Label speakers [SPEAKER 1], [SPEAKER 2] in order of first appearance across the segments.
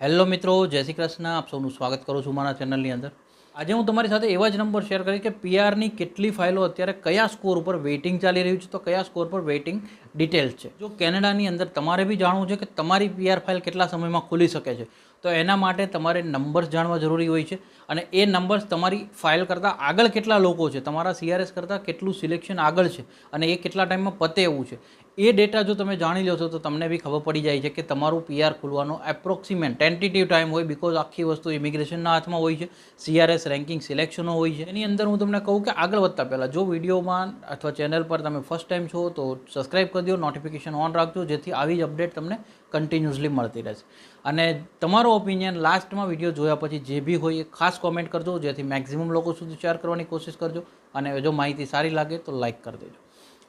[SPEAKER 1] Hello મિત્રો, જય શ્રી કૃષ્ણ. આપ સૌનું સ્વાગત કરું છું મારા ચેનલની અંદર. આજે હું તમારી સાથે એવા જ નંબર શેર કરીશ કે પીઆરની કેટલી ફાઇલો અત્યારે કયા સ્કોર ઉપર વેઇટિંગ ચાલી રહ્યું છે, તો કયા સ્કોર પર વેઇટિંગ ડિટેલ્સ છે. જો કેનેડાની અંદર તમારે બી જાણવું છે કે તમારી પીઆર ફાઇલ કેટલા સમયમાં ખુલી શકે છે. તો એના માટે તમારે નંબર્સ જાણવા જરૂરી હોય છે અને એ નંબર્સ તમારી ફાઇલ કરતાં આગળ કેટલા લોકો છે, તમારા સીઆરએસ કરતાં કેટલું સિલેક્શન આગળ છે અને એ કેટલા ટાઈમમાં પતે એવું છે. એ ડેટા જો તમે જાણી લો છો તો તમને બી ખબર પડી જાય છે કે તમારું પીઆર ખુલવાનો એપ્રોક્સિમેટ ટેન્ટેટિવ ટાઈમ હોય બિકોઝ આખી વસ્તુ ઇમિગ્રેશનના હાથમાં હોય છે સીઆરએસ રેન્કિંગ સિલેક્શનો હોય છે. એની અંદર હું તમને કહું કે આગળ વધતા પહેલાં, જો વિડીયોમાં અથવા ચેનલ પર તમે ફર્સ્ટ ટાઈમ છો તો સબસ્ક્રાઈબ કરી દો નોટિફિકેશન ઓન રાખજો, જેથી આવી જ અપડેટ તમને કન્ટિન્યુઅસલી મળતી રહેશે. અને તમારો ઓપિનિયન લાસ્ટમાં વીડિયો જોયા પછી જે બી હોય એ ખાસ કોમેન્ટ કરજો, જેથી મેક્ઝિમમ લોકો સુધી શેર કરવાની કોશિશ કરજો અને જો માહિતી સારી લાગે તો લાઇક કરી દેજો.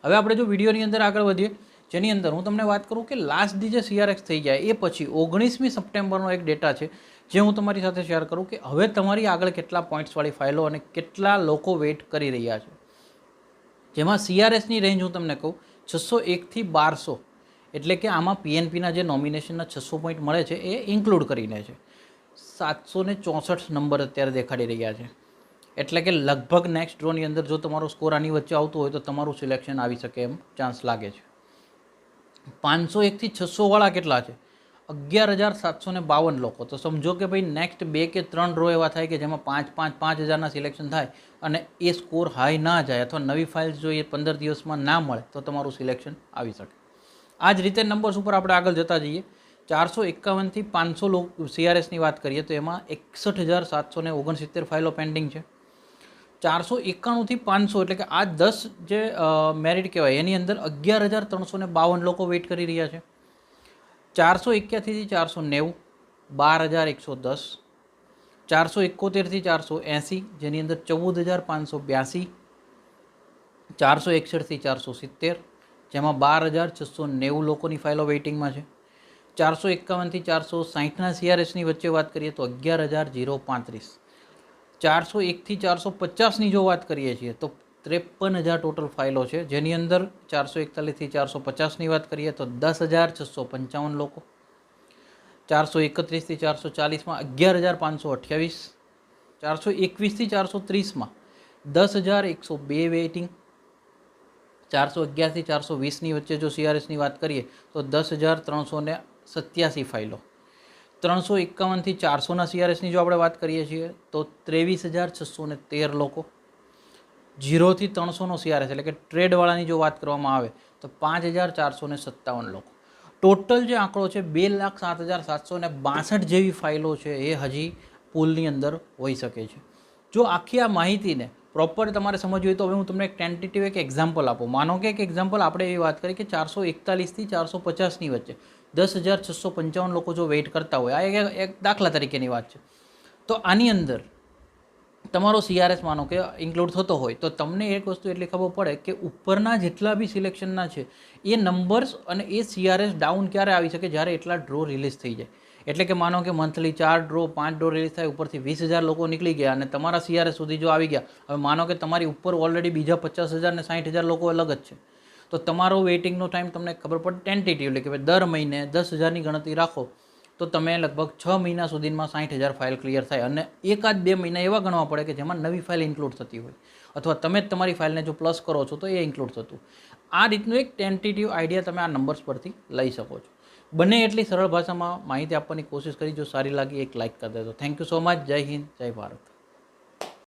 [SPEAKER 1] હવે આપણે જો વિડીયોની અંદર આગળ વધીએ, જેની અંદર હું તમને વાત કરું કે લાસ્ટ ડી જે સીઆરએક્સ થઈ જાય એ પછી ઓગણીસમી સપ્ટેમ્બરનો એક ડેટા છે, જે હું તમારી સાથે શેર કરું કે હવે તમારી આગળ કેટલા પોઈન્ટ્સવાળી ફાઇલો અને કેટલા લોકો વેઇટ કરી રહ્યા છે. જેમાં સીઆરએસની રેન્જ હું તમને કહું, છસો એકથી બારસો એટલે કે આમાં પીએનપીના જે નોમિનેશનના છસો પોઈન્ટ મળે છે, એ ઇન્ક્લુડ કરીને છે. સાતસો ને ચોસઠ નંબર અત્યારે દેખાડી રહ્યા છે. એટલે કે લગભગ નેક્સ્ટ ડ્રોની અંદર જો તમારો સ્કોર આની વચ્ચે આવતો હોય તો તમારું સિલેક્શન આવી શકે એમ ચાન્સ લાગે છે. પાંચસો એકથી છસોવાળા કેટલા છે? અગિયાર હજાર સાતસો ને બાવન લોકો. તો સમજો કે ભાઈ નેક્સ્ટ બે કે ત્રણ ડ્રો એવા થાય કે જેમાં પાંચ પાંચ પાંચ હજારના સિલેક્શન થાય અને એ સ્કોર હાઈ ના જાય અથવા નવી ફાઇલ્સ જો એ પંદર દિવસમાં ના મળે તો તમારું સિલેક્શન આવી શકે. આ જ રીતે નંબર્સ ઉપર આપણે આગળ જતા જઈએ. ચારસો એકાવનથી પાંચસો લો સીઆરએસની વાત કરીએ તો એમાં એકસઠ હજાર સાતસો ને ઓગણસિત્તેર ફાઇલો પેન્ડિંગ છે. ચારસો એકાણુંથી પાંચસો એટલે કે આ દસ જે મેરિટ કહેવાય, એની અંદર અગિયાર હજાર ત્રણસો ને બાવન લોકો વેઇટ કરી રહ્યા છે. ચારસો એક્યાસીથી ચારસો નેવું, બાર હજાર એકસો દસ, ચારસો એકોતેરથી ચારસો એંસી, જેની અંદર ચૌદ હજાર પાંચસો બ્યાસી, ચારસો એકસઠથી ચારસો સિત્તેર જેમાં બાર હજાર છસો નેવું લોકોની ફાઇલો વેઇટિંગમાં છે. ચારસો એકાવનથી ચારસો સાહીઠના સીઆરએસની વચ્ચે વાત કરીએ તો અગિયાર હજાર જીરો પાંત્રીસ. ચારસો એકથી ચારસો પચાસની જો વાત કરીએ છીએ તો ત્રેપન હજાર ટોટલ ફાઇલો છે. જેની અંદર ચારસો એકતાલીસથી ચારસો પચાસની વાત કરીએ તો દસ હજાર છસો પંચાવન લોકો. ચારસો એકત્રીસથી ચારસો ચાલીસમાં અગિયાર હજાર પાંચસો અઠ્યાવીસ. ચારસો એકવીસથી ચારસો ત્રીસમાં દસ હજાર એકસો બે વેઇટિંગ ચારસો અગિયારથી ચારસો વીસની વચ્ચે જો સીઆરએસની વાત કરીએ, તો દસ હજાર ત્રણસો ને સત્યાસી ફાઇલો. ત્રણસો એકાવનથી ચારસોના સીઆરએસની જો આપણે વાત કરીએ છીએ, તો ત્રેવીસ હજાર છસો ને તેર લોકો. જીરોથી ત્રણસોનો સીઆરએસ એટલે કે ટ્રેડવાળાની જો વાત કરવામાં આવે, તો પાંચ હજાર ચારસો ને સત્તાવન લોકો. ટોટલ જે આંકડો છે, બે લાખ સાત હજાર સાતસો ને બાસઠ જેવી ફાઇલો છે એ હજી પુલની અંદર હોઈ શકે છે. જો આખી આ માહિતીને પ્રોપર તમારે સમજવી હોય તો હવે હું તમને એક ટેન્ટેટિવ એક એક્ઝામ્પલ આપું. માનો કે એક એક્ઝામ્પલ આપણે એવી વાત કરીએ કે ચારસો એકતાલીસથી ચારસો પચાસની વચ્ચે દસ હજાર છસો પંચાવન લોકો જો વેઇટ કરતા હોય, આ એક દાખલા તરીકેની વાત છે. તો આની અંદર તમારો સીઆરએસ માનો કે ઇન્ક્લુડ થતો હોય, તો તમને એક વસ્તુ એટલી ખબર પડે કે ઉપરના જેટલા બી સિલેક્શનના છે, એ નંબર્સ અને એ સીઆરએસ ડાઉન ક્યારે આવી શકે, જ્યારે એટલા ડ્રો રિલીઝ થઈ જાય. એટલે કે માનો કે મંથલી ચાર ડ્રો પાંચ ડ્રો રિલીઝ થાય, ઉપરથી વીસ હજાર લોકો નીકળી ગયા અને તમારા સીઆરએસ સુધી જો આવી ગયા, હવે માનો કે તમારી ઉપર ઓલરેડી બીજા પચાસ હજાર ને સાઠ હજાર લોકો અલગ જ છે. તો તમારો વેઇટિંગનો ટાઈમ તમને ખબર પડે ટેન્ટેટિવલી કે ભાઈ દર મહિને દસ હજારની ગણતરી રાખો, તો તમે લગભગ છ મહિના સુધીમાં સાઠ હજાર ફાઇલ ક્લિયર થાય અને એકાદ બે મહિના એવા ગણવા પડે કે જેમાં નવી ફાઇલ ઇન્ક્લુડ થતી હોય. અથવા તમે જ તમારી ફાઇલને જો પ્લસ કરો છો તો એ ઇન્ક્લુડ થતું. આ રીતનું એક ટેન્ટેટિવ આઈડિયા તમે આ નંબર્સ પરથી લઈ શકો છો. બંને એટલી સરળ ભાષામાં માહિતી આપવાની કોશિશ કરી, જો સારી લાગી એક લાઇક કરી દેજો થેન્ક યુ સો મચ જય હિન્દ, જય ભારત.